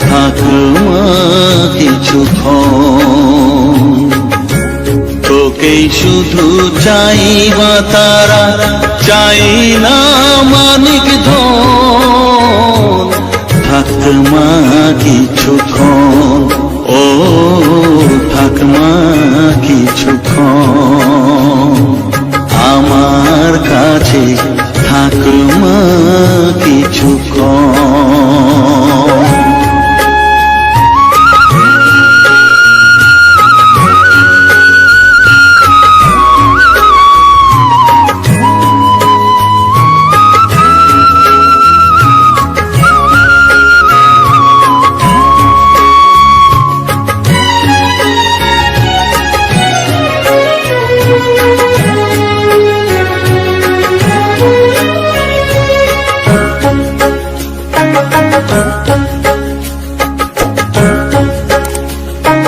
থাকমা কিছুক্ষণ। তোকেই শুধু চাই মা তারা চাই না মানিক ধন। থাকমা কিছুক্ষণ। ও থাকমা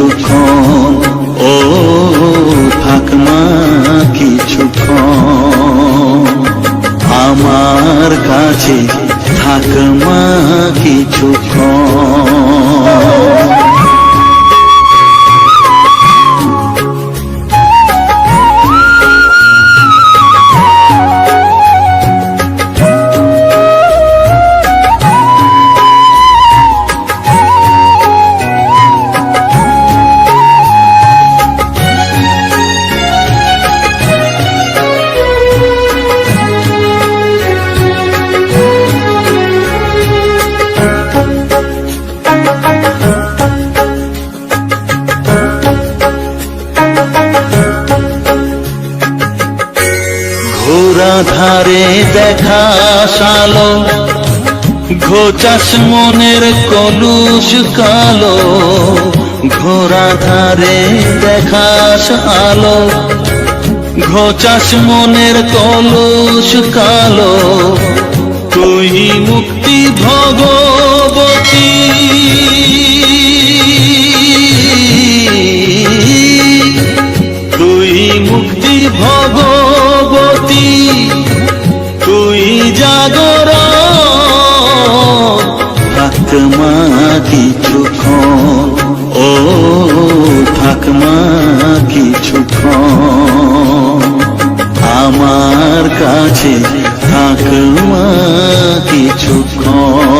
কিছুক্ষণ ও ধারে দেখা সালো ঘোচাস মনের কলুষ কালো। ঘোরা ধারে দেখাস আলো ঘোচাস মনের কলুষ কালো। আমার কাছে থাকমা কিছুক্ষণ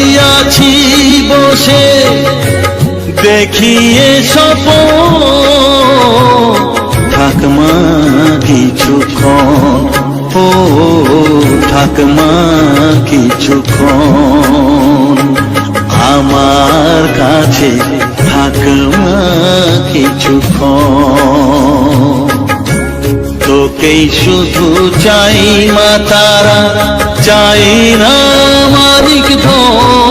আছি বসে, দেখিয়ে সপ থাকমা কিছুক্ষণ ও থাকমা কিছুক্ষণ আমার কাছে ঠাকমা কিছুক্ষণ তোকেই শুধু চাই মা তারা, চাই না মালিক থাকমা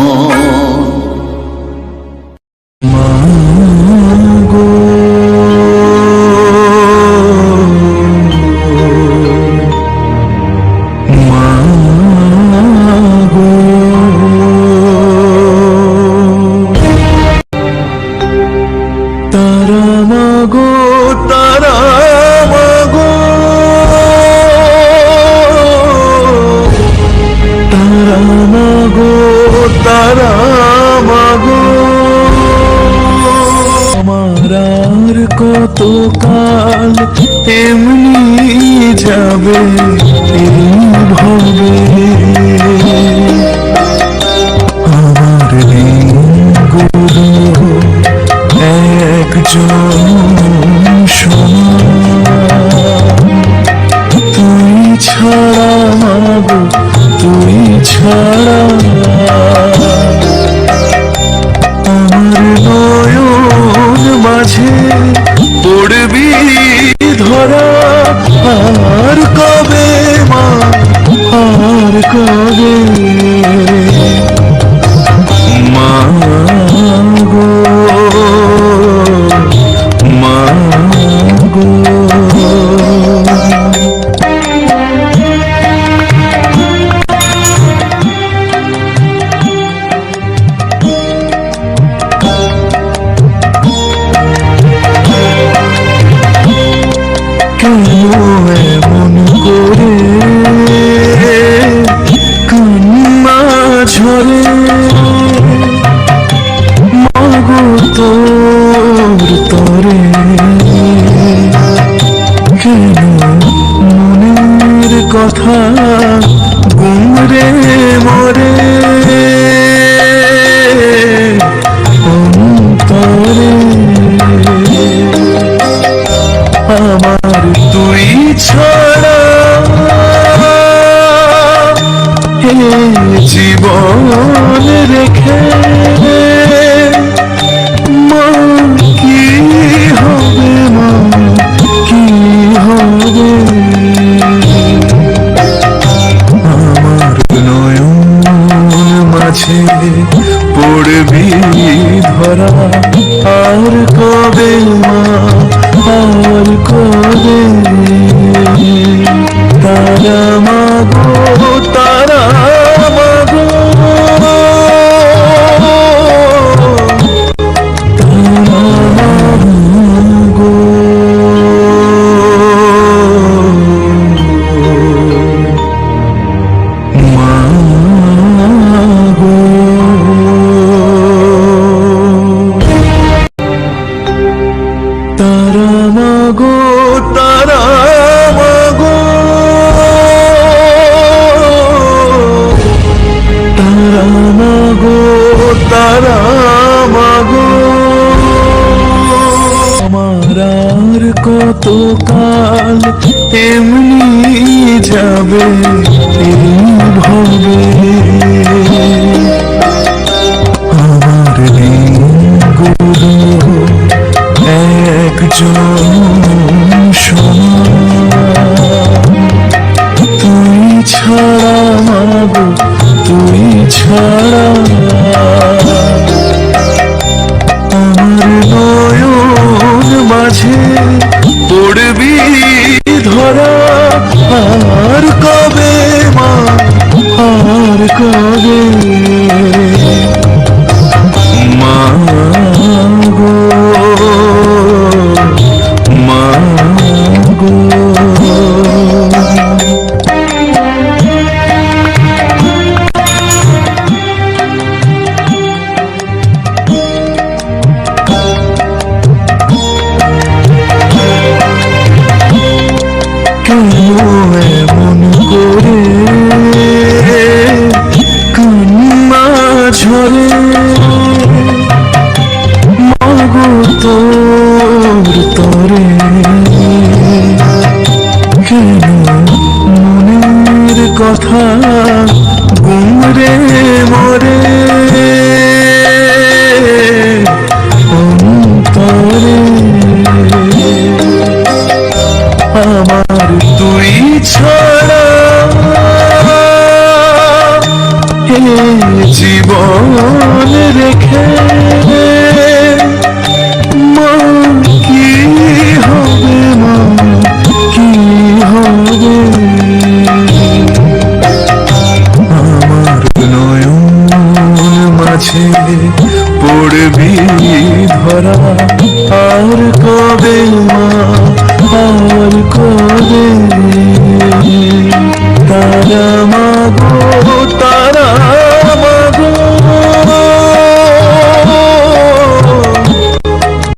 কতকাল এমনি যাবে ভাবে আমার গুরু একজন তুই ছাড়া মাগো তুই ছাড়া তুমিও এমন করে হবে এরই ভবে ঝরে পড়বি ধরা আর কবে মা আর কবে তারা মা গো তারা